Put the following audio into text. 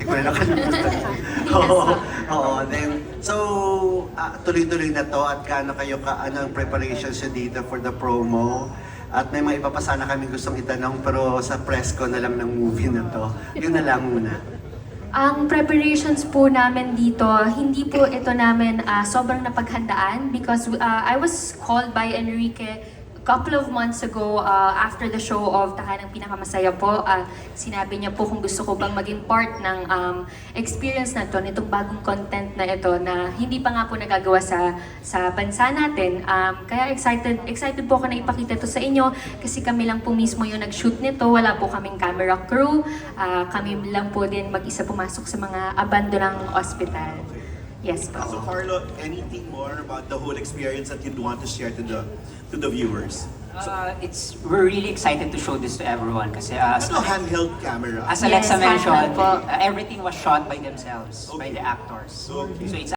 Hindi ko na nakalimutan. Oo, oo. Then, so, ah, tuloy-tuloy na to at kaano kayo ka, ano ang preparations nyo dito for the promo? At may mga iba pa sana kami gustong itanong pero sa press ko na lang ng movie na to. Yun na lang muna. Ang preparations po namin dito, hindi po ito namin ah, sobrang napaghandaan because ah, I was called by Enrique couple of months ago ah, after the show of Tahanang Pinakamasaya po. ah, sinabi niya po kung gusto ko bang maging part ng um, experience na to, nitong bagong content na ito na hindi pa nga po nagagawa sa sa bansa natin. Um, kaya excited excited po ako na ipakita to sa inyo kasi kami lang po mismo yung nag-shoot nito. Wala po kaming camera crew. Ah, kami lang po din mag-isa pumasok sa mga abando ng ospital. Yes po. So Carlo, anything more about the whole experience that you'd want to share to the to the viewers? Uh, it's we're really excited to show this to everyone kasi uh, as, Ano handheld camera? as Yes, Alexa mentioned, handheld po. uh, everything was shot by themselves, by the actors. Okay. So it's